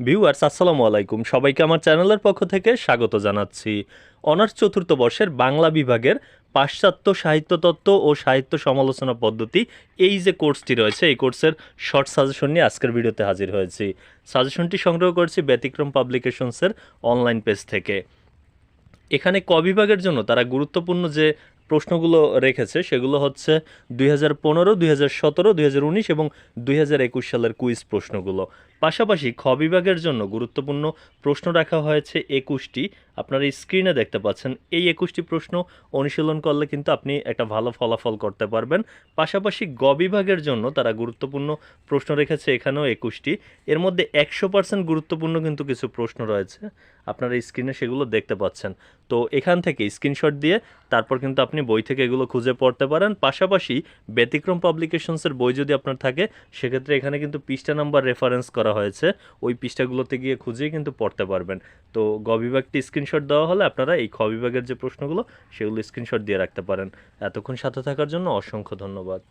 Viewers, আসসালামু আলাইকুম। সবাইকে আমার চ্যানেলের পক্ষ থেকে স্বাগত জানাচ্ছি। অনার্স চতুর্থ বর্ষের বাংলা বিভাগের পাশ্চাত্য সাহিত্য তত্ত্ব ও সাহিত্য সমালোচনা পদ্ধতি এই যে কোর্সটি রয়েছে, এই কোর্সের শর্ট সাজেশন নিয়ে আজকের ভিডিওতে হাজির হয়েছি। সাজেশনটি সংগ্রহ করেছি ব্যতিক্রম পাবলিকেশনসের অনলাইন পেজ থেকে। এখানে ক বিভাগের জন্য তারা গুরুত্বপূর্ণ যে প্রশ্নগুলো রেখেছে সেগুলো হচ্ছে দুই হাজার পনেরো, দুই হাজার সতেরো, দুই হাজার উনিশ এবং দুই হাজার একুশ সালের কুইজ প্রশ্নগুলো। পাশাপাশি খ বিভাগের জন্য গুরুত্বপূর্ণ প্রশ্ন রাখা হয়েছে একুশটি। আপনারা স্ক্রিনে দেখতে পাচ্ছেন, এই একুশটি প্রশ্ন অনুশীলন করলে কিন্তু আপনি একটা ভালো ফলাফল করতে পারবেন। পাশাপাশি গ বিভাগের জন্য তারা গুরুত্বপূর্ণ প্রশ্ন রেখেছে এখানেও একুশটি। এর মধ্যে একশো পার্সেন্ট গুরুত্বপূর্ণ কিন্তু কিছু প্রশ্ন রয়েছে। আপনারা স্ক্রিনে সেগুলো দেখতে পাচ্ছেন। তো এখান থেকে স্ক্রিনশট দিয়ে তারপর কিন্তু আপনি বই থেকে এগুলো খুঁজে পড়তে পারেন। পাশাপাশি ব্যতিক্রম পাবলিকেশনসের বই যদি আপনার থাকে, সেক্ষেত্রে এখানে কিন্তু পৃষ্ঠা নাম্বার রেফারেন্স করা হয়েছে, ওই পৃষ্ঠাগুলোতে গিয়ে খুঁজেই কিন্তু পড়তে পারবেন। তো গ বিভাগটি স্ক্রিনশট দেওয়া হলে আপনারা এই খ বিভাগের যে প্রশ্নগুলো, সেগুলো স্ক্রিনশট দিয়ে রাখতে পারেন। এতক্ষণ সাথে থাকার জন্য অসংখ্য ধন্যবাদ।